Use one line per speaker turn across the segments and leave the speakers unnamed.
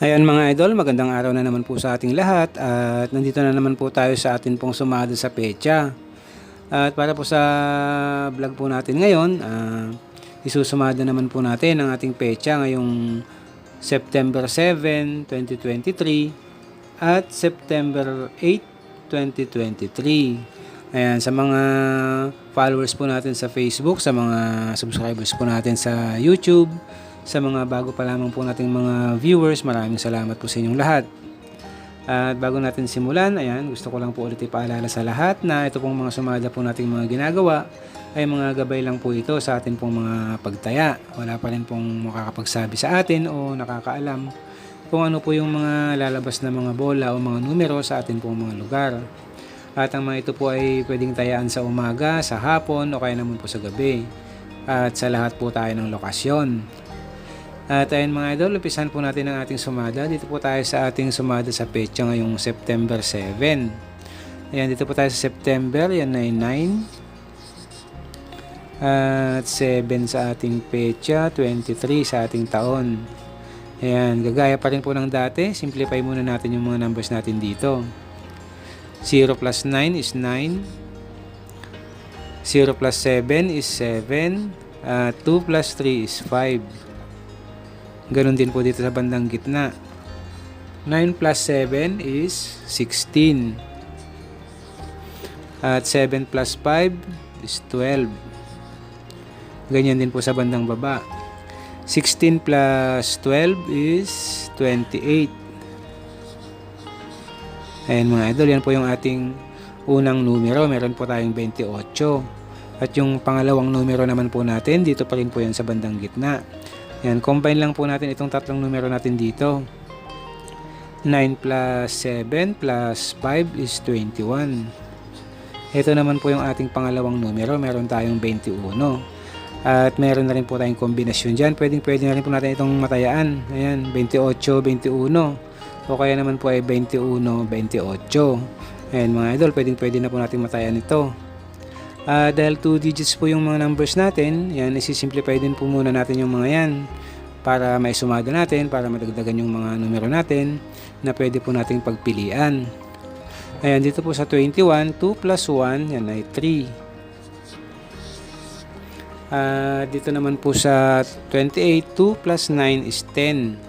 Ayan mga idol, magandang araw na naman po sa ating lahat at nandito na naman po tayo sa atin pong sumado sa pecha. At para po sa vlog po natin ngayon, ah, isusumado naman po natin ang ating pecha ngayong September 7, 2023 at September 8, 2023. Ayan, sa mga followers po natin sa Facebook, sa mga subscribers po natin sa YouTube, sa mga bago pa lamang po nating mga viewers, maraming salamat po sa inyong lahat. At bago natin simulan, ayan, gusto ko lang po ulit ipaalala sa lahat na ito pong mga sumada po nating mga ginagawa ay mga gabay lang po ito sa atin pong mga pagtaya. Wala pa rin pong makakapagsabi sa atin o nakakaalam kung ano po yung mga lalabas na mga bola o mga numero sa atin pong mga lugar. At ang mga ito po ay pwedeng tayaan sa umaga, sa hapon o kaya naman po sa gabi. At sa lahat po tayo ng lokasyon. At ayun mga idol, upisan po natin ang ating sumada. Dito po tayo sa ating sumada sa petsa ngayong September 7. Ayan, dito po tayo sa September. Yan ay 9. At 7 sa ating petsa, 23 sa ating taon. Ayan, gagaya pa rin po ng dati. Simplify muna natin yung mga numbers natin dito. 0 plus 9 is 9. 0 plus 7 is 7. At 2 plus 3 is 5. Ganon din po dito sa bandang gitna. 9 plus 7 is 16. At 7 plus 5 is 12. Ganyan din po sa bandang baba. 16 plus 12 is 28. Ayan mga idol, yan po yung ating unang numero. Meron po tayong 28. At yung pangalawang numero naman po natin, dito pa rin po yan sa bandang gitna. Yan, combine lang po natin itong tatlong numero natin dito. 9 plus 7 plus 5 is 21. Ito naman po yung ating pangalawang numero. Meron tayong 21. At meron na rin po tayong kombinasyon dyan. Pwedeng pwede na rin po natin itong matayaan. Ayan, 28, 21. O kaya naman po ay 21, 28. Ayan mga idol, pwedeng pwede na po natin matayaan ito. Ah, dahil 2 digits po yung mga numbers natin, yan, isi-simplify din po muna natin yung mga yan para may sumada natin, para madagdagan yung mga numero natin na pwede po nating pagpilian. Ayan, dito po sa 21, 2 plus 1, yan ay 3. Ah, dito naman po sa 28, 2 plus 9 is 10.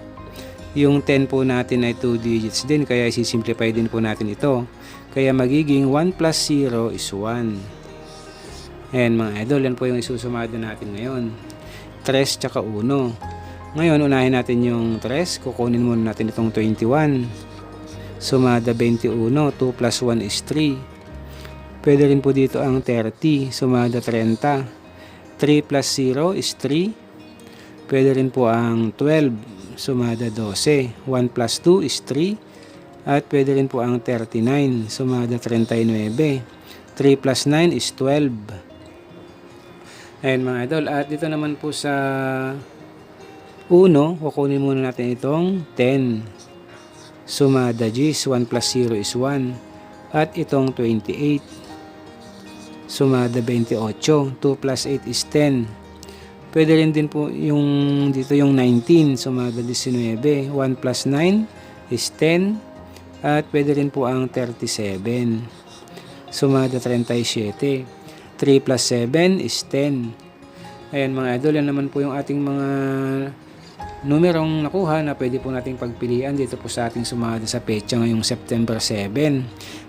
Yung 10 po natin ay 2 digits din, kaya isi-simplify din po natin ito. Kaya magiging 1 plus 0 is 1. Ayan mga idol, yan po yung isusumado natin ngayon. 3 tsaka 1. Ngayon, unahin natin yung 3. Kukunin muna natin itong 21. Sumada 21. 2 plus 1 is 3. Pwede rin po dito ang 30. Sumada 30. 3 plus 0 is 3. Pwede rin po ang 12. Sumada 12. 1 plus 2 is 3. At pwede rin po ang 39. Sumada 39. 3 plus 9 is 12. Ayan mga idol. At dito naman po sa uno, kukunin muna natin itong 10. Sumada G's, 1 plus 0 is 1. At itong 28. Sumada 28. 2 plus 8 is 10. Pwede rin din po yung dito yung 19. Sumada 19. 1 plus 9 is 10. At pwede rin po ang 37. Sumada 37. 3 plus 7 is 10. Ayan mga idol, yan naman po yung ating mga numerong nakuha na pwede po nating pagpilian dito po sa ating sumada sa petsa ngayong September 7.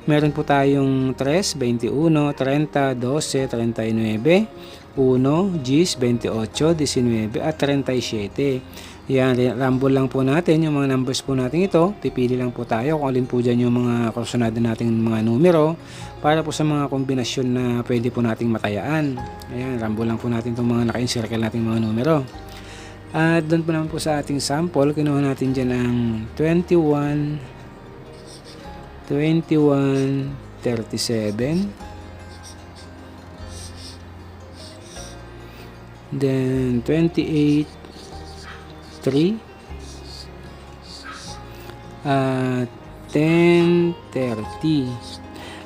Meron po tayong 3, 21, 30, 12, 39, 1, Gs, 28, 19 at 37. Yan, rumble lang po natin yung mga numbers po natin ito. Pipili lang po tayo kung alin po dyan yung mga kursunado nating mga numero para po sa mga kombinasyon na pwede po nating matayaan. Ayan, rumble lang po natin itong mga naka-encircle nating mga numero. At doon po naman po sa ating sample, kinuha natin dyan ang 21, 21, 37, then 28, 3, at 10, 30.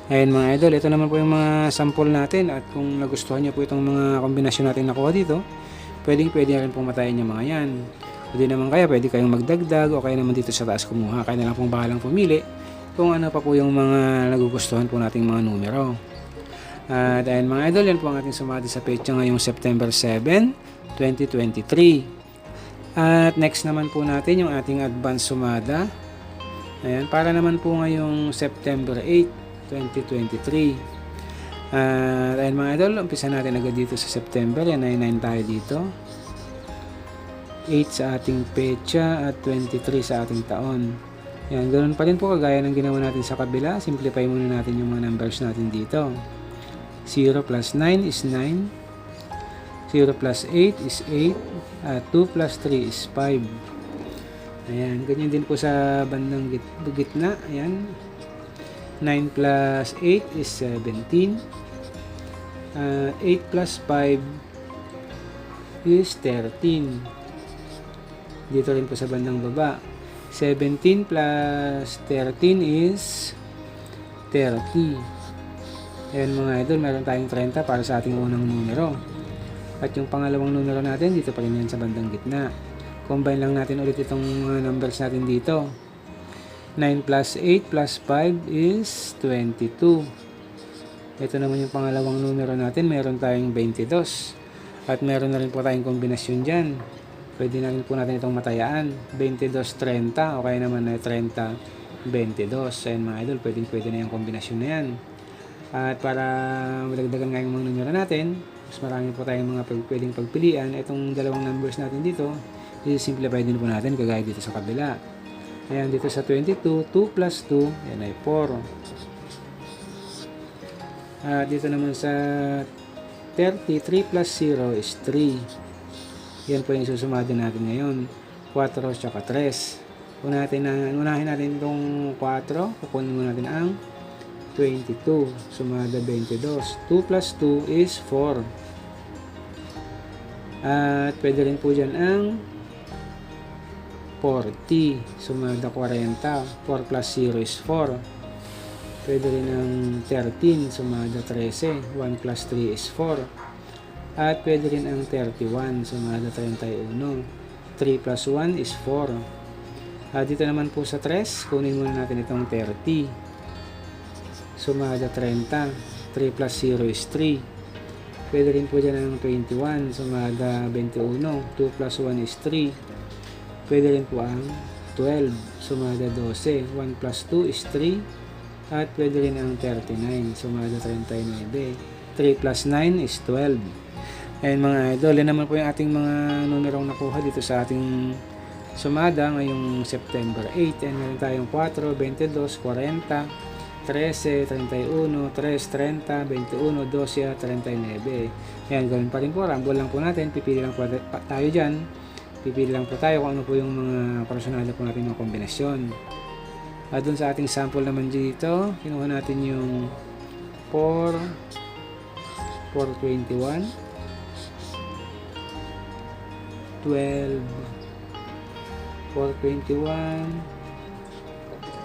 Ayan mga idol, ito naman po yung mga sample natin at kung nagustuhan nyo po itong mga kombinasyon natin nakuha dito, pwedeng pwede na rin pong matayin yung mga yan. Pwede naman kaya, pwede kayong magdagdag o kaya naman dito sa taas kumuha. Kaya na lang pong bahalang pumili kung ano pa po yung mga nagugustuhan po nating mga numero. At dahil mga idol, yan po ang ating sumati sa petsa ngayong September 7, 2023. At next naman po natin yung ating advance sumada. Ayan, para naman po ngayong September 8, 2023. At ayun mga idol, umpisa natin agad dito sa September. Yan, 99 tayo dito. 8 sa ating petsa at 23 sa ating taon. Yan, ganoon pa rin po kagaya ng ginawa natin sa kabila. Simplify muna natin yung mga numbers natin dito. 0 plus 9 is 9. 0 plus 8 is 8. At 2 plus 3 is 5. Ayan, ganyan din po sa bandang git gitna. Ayan. 9 plus 8 is 17. Uh, 8 plus 5 is 13. Dito rin po sa bandang baba. 17 plus 13 is 30. Ayan mga idol, meron tayong 30 para sa ating unang numero. At yung pangalawang numero natin, dito pa rin yan sa bandang gitna. Combine lang natin ulit itong mga numbers natin dito. 9 plus 8 plus 5 is 22. Ito naman yung pangalawang numero natin, meron tayong 22. At meron na rin po tayong kombinasyon dyan. Pwede na rin po natin itong matayaan. 22-30 o kaya naman na 30-22. Ayan mga idol, pwede, pwede na yung kombinasyon na yan. At para madagdagan nga yung mga numero natin, mas marami po tayong mga pag, pwedeng pagpilian. Itong dalawang numbers natin dito, i-simplify din po natin kagaya dito sa kabila. Ayan, dito sa 22, 2 plus 2, yan ay 4. At dito naman sa 30, 3 plus 0 is 3. Yan po yung susumado natin ngayon. 4 tsaka 3. Unahin natin, unahin natin itong 4. Kukunin muna natin ang 22. Sumada 22. 2 plus 2 is 4. At pwede rin po dyan ang 40. Sumada 40. 4 plus 0 is 4. Pwede rin ang 13. Sumada 13. 1 plus 3 is 4. At pwede rin ang 31. Sumada 31. 3 plus 1 is 4. At dito naman po sa 3, kunin muna natin itong 30. Sumada 30. 3 plus 0 is 3. Pwede rin po dyan ang 21. Sumada 21. 2 plus 1 is 3. Pwede rin po ang 12. Sumada 12. 1 plus 2 is 3. At pwede rin ang 39. Sumada 39. 3 plus 9 is 12. Ayan mga idol, yan naman po yung ating mga numerong nakuha dito sa ating sumada ngayong September 8. And meron tayong 4, 22, 40, 13, 31, 3, 30, 21, 12, 39. Yan, gawin pa rin po. Rumble lang po natin. Pipili lang po tayo dyan. Pipili lang po tayo kung ano po yung mga personal po natin mga kombinasyon. At dun sa ating sample naman dito, kinuha natin yung 4, 421, 12, 421,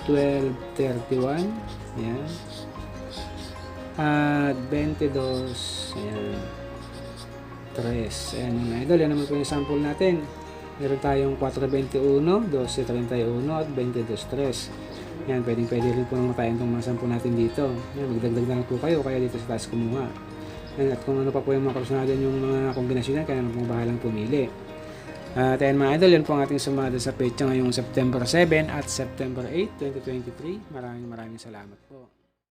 12.31 Ayan. At 22 Ayan. 3 Ayan mga idol. Yan naman po yung sample natin. Meron tayong 4.21, 12.31 at 22.3 Ayan. Pwedeng pwede rin po nang matayin itong mga sample natin dito. Ayan. Magdagdag na lang po kayo kaya dito sa taas kumuha. Ayan. At kung ano pa po yung mga personalidad yung mga kombinasyon yan, kaya naman pong bahalang pumili. At ayan mga idol, yan po ang ating sumada sa petsa ngayong September 7 at September 8, 2023. Maraming maraming salamat po.